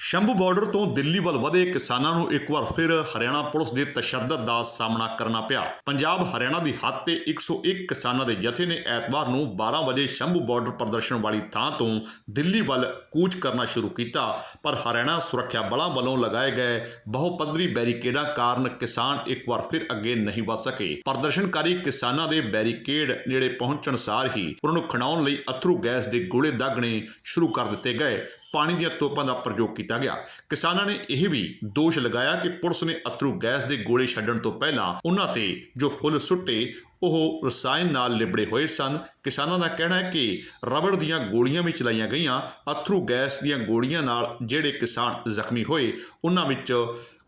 Shambhu border ਤੋਂ ਦਿੱਲੀ ਵੱਲ ਵਧੇ ਕਿਸਾਨਾਂ ਨੂੰ ਇੱਕ ਵਾਰ ਫਿਰ ਹਰਿਆਣਾ ਪੁਲਿਸ ਦੇ ਤਸ਼ੱਦਦ ਦਾ ਸਾਹਮਣਾ ਕਰਨਾ ਪਿਆ। ਪੰਜਾਬ ਹਰਿਆਣਾ ਦੀ ਹੱਦ ਤੇ 101 ਕਿਸਾਨਾਂ ਦੇ ਜਥੇ ਨੇ ਐਤਵਾਰ ਨੂੰ 12 ਵਜੇ ਸ਼ੰਭੂ ਬਾਰਡਰ ਪ੍ਰਦਰਸ਼ਨ ਵਾਲੀ ਥਾਂ ਤੋਂ ਦਿੱਲੀ ਵੱਲ ਕੂਚ ਕਰਨਾ ਸ਼ੁਰੂ ਕੀਤਾ, ਪਰ ਹਰਿਆਣਾ ਸੁਰੱਖਿਆ ਬਲਾਂ ਵੱਲੋਂ ਲਗਾਏ ਗਏ ਬਹੁਪੱਧਰੀ ਬੈਰੀਕੇਡਾਂ ਕਾਰਨ ਕਿਸਾਨ ਇੱਕ ਵਾਰ ਫਿਰ ਅੱਗੇ ਨਹੀਂ ਵਧ ਸਕੇ। ਪ੍ਰਦਰਸ਼ਨਕਾਰੀ ਕਿਸਾਨਾਂ ਦੇ ਬੈਰੀਕੇਡ ਨੇੜੇ ਪਹੁੰਚਣ ਸਾਰ ਹੀ ਉਹਨਾਂ ਨੂੰ ਖਣਾਉਣ ਲਈ ਅਥਰੂ ਗੈਸ ਦੇ ਗੋਲੇ ਦਾਗਣੇ ਸ਼ੁਰੂ ਕਰ ਦਿੱਤੇ ਗਏ। ਪਾਣੀ ਦੀਆਂ ਤੋਪਾਂ ਦਾ ਪ੍ਰਯੋਗ ਕੀਤਾ ਗਿਆ। ਕਿਸਾਨਾਂ ਨੇ ਇਹ ਵੀ ਦੋਸ਼ ਲਗਾਇਆ ਕਿ ਪੁਲਿਸ ਨੇ ਅਥਰੂ ਗੈਸ ਦੇ ਗੋਲੇ ਛੱਡਣ ਤੋਂ ਪਹਿਲਾਂ ਉਹਨਾਂ ਤੇ ਜੋ ਫੁੱਲ ਸੁੱਟੇ, ਉਹ ਰਸਾਇਣ ਨਾਲ ਲਿਬੜੇ ਹੋਏ ਸਨ। ਕਿਸਾਨਾਂ ਦਾ ਕਹਿਣਾ ਹੈ ਕਿ ਰਬੜ ਦੀਆਂ ਗੋਲੀਆਂ ਵੀ ਚਲਾਈਆਂ ਗਈਆਂ। ਅਥਰੂ ਗੈਸ ਦੀਆਂ ਗੋਲੀਆਂ ਨਾਲ ਜਿਹੜੇ ਕਿਸਾਨ ਜ਼ਖਮੀ ਹੋਏ, ਉਹਨਾਂ ਵਿੱਚ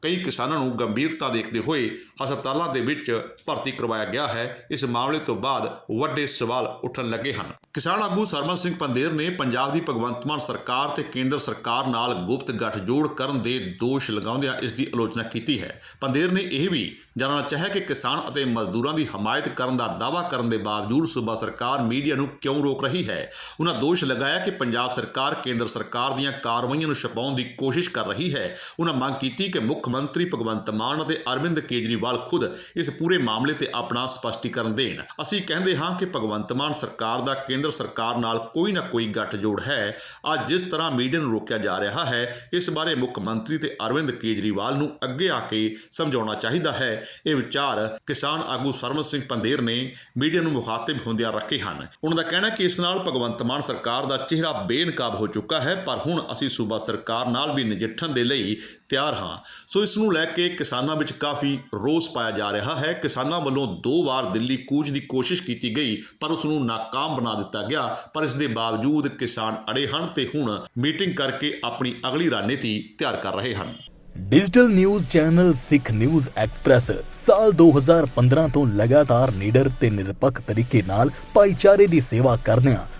ਕਈ ਕਿਸਾਨਾਂ ਨੂੰ ਗੰਭੀਰਤਾ ਦੇਖਦੇ ਹੋਏ ਹਸਪਤਾਲਾਂ ਦੇ ਵਿੱਚ ਭਰਤੀ ਕਰਵਾਇਆ ਗਿਆ ਹੈ। ਇਸ ਮਾਮਲੇ ਤੋਂ ਬਾਅਦ ਵੱਡੇ ਸਵਾਲ ਉੱਠਣ ਲੱਗੇ ਹਨ। ਕਿਸਾਨ ਆਗੂ ਸਰਮਨ ਸਿੰਘ ਪੰਦੇਰ ਨੇ ਪੰਜਾਬ ਦੀ ਭਗਵੰਤ ਮਾਨ ਸਰਕਾਰ ਤੇ ਕੇਂਦਰ ਸਰਕਾਰ ਨਾਲ ਗੁਪਤ ਗੱਠਜੋੜ ਕਰਨ ਦੇ ਦੋਸ਼ ਲਗਾਉਂਦਿਆਂ ਇਸ ਦੀ ਆਲੋਚਨਾ ਕੀਤੀ ਹੈ। ਪੰਦੇਰ ਨੇ ਇਹ ਵੀ ਜਾਣਨਾ ਚਾਹਿਆ ਕਿ ਕਿਸਾਨ ਅਤੇ ਮਜ਼ਦੂਰਾਂ ਦੀ ਹਮਾਇਤ ਕਰਨ ਦਾ ਦਾਅਵਾ ਕਰਨ ਦੇ ਬਾਵਜੂਦ ਸੂਬਾ ਸਰਕਾਰ ਮੀਡੀਆ ਨੂੰ ਕਿਉਂ ਰੋਕ ਰਹੀ ਹੈ? ਉਹਨਾਂ ਦੋਸ਼ ਲਗਾਇਆ ਕਿ ਪੰਜਾਬ ਸਰਕਾਰ ਕੇਂਦਰ ਸਰਕਾਰ ਦੀਆਂ ਕਾਰਵਾਈਆਂ ਨੂੰ ਛਪਾਉਣ ਦੀ ਕੋਸ਼ਿਸ਼ ਕਰ ਰਹੀ ਹੈ। ਉਹਨਾਂ ਮੰਗ ਕੀਤੀ ਕਿ ਮੁੱਖ ਮੰਤਰੀ ਭਗਵੰਤ ਮਾਨ ਅਤੇ ਅਰਵਿੰਦ ਕੇਜਰੀਵਾਲ ਖੁਦ ਇਸ ਪੂਰੇ ਮਾਮਲੇ ਤੇ ਆਪਣਾ ਸਪਸ਼ਟੀਕਰਨ ਦੇਣ। ਅਸੀਂ ਕਹਿੰਦੇ ਹਾਂ ਕਿ ਭਗਵੰਤ ਮਾਨ ਸਰਕਾਰ ਦਾ ਕੇਂਦਰ ਸਰਕਾਰ ਨਾਲ ਕੋਈ ਨਾ ਕੋਈ ਗੱਠਜੋੜ ਹੈ। ਅੱਜ ਜਿਸ ਤਰ੍ਹਾਂ ਮੀਡੀਆ ਨੂੰ ਰੋਕਿਆ ਜਾ ਰਿਹਾ ਹੈ, ਇਸ ਬਾਰੇ ਮੁੱਖ ਮੰਤਰੀ ਤੇ ਅਰਵਿੰਦ ਕੇਜਰੀਵਾਲ ਨੂੰ ਅੱਗੇ ਆ ਕੇ ਸਮਝਾਉਣਾ ਚਾਹੀਦਾ ਹੈ। ਇਹ ਵਿਚਾਰ ਕਿਸਾਨ ਆਗੂ ਸਰਮਨ ਸਿੰਘ ਪੰਦੇਰ ਨੇ ਮੀਡੀਆ ਨੂੰ ਮੁਖਾਤਿਬ ਹੁੰਦਿਆਂ ਰੱਖੇ ਹਨ। ਉਹਨਾਂ ਦਾ ਕਹਿਣਾ ਕਿ ਇਸ ਨਾਲ ਭਗਵੰਤ ਮਾਨ ਸਰਕਾਰ ਦਾ ਚਿਹਰਾ ਬੇਨਕਾਬ ਹੋ ਚੁੱਕਾ ਹੈ, ਪਰ ਹੁਣ ਅਸੀਂ ਸੂਬਾ ਸਰਕਾਰ ਨਾਲ ਵੀ ਨਜਿੱਠਣ ਦੇ ਲਈ ਤਿਆਰ ਹਾਂ। ਸੋ ਇਸ ਨੂੰ ਲੈ ਕੇ ਕਿਸਾਨਾਂ ਵਿੱਚ ਕਾਫੀ ਰੋਸ ਪਾਇਆ ਜਾ ਰਿਹਾ ਹੈ। ਕਿਸਾਨਾਂ ਵੱਲੋਂ ਦੋ ਵਾਰ ਦਿੱਲੀ ਕੂਚ ਦੀ ਕੋਸ਼ਿਸ਼ ਕੀਤੀ ਗਈ, ਪਰ ਉਸ ਨੂੰ ਨਾਕਾਮ ਬਣਾ ਦਿੱਤਾ ਗਿਆ। ਪਰ ਇਸ ਦੇ ਬਾਵਜੂਦ ਕਿਸਾਨ ਅੜੇ ਹਨ ਤੇ ਹੁਣ ਮੀਟਿੰਗ ਕਰਕੇ ਆਪਣੀ ਅਗਲੀ ਰਣਨੀਤੀ ਤਿਆਰ ਕਰ ਰਹੇ ਹਨ। Digital news channel Sikh news express ਸਾਲ 2015 ਤੋਂ ਲਗਾਤਾਰ ਨਿਡਰ ਤੇ ਨਿਰਪੱਖ ਤਰੀਕੇ ਨਾਲ ਭਾਈਚਾਰੇ ਦੀ ਸੇਵਾ ਕਰਦਿਆਂ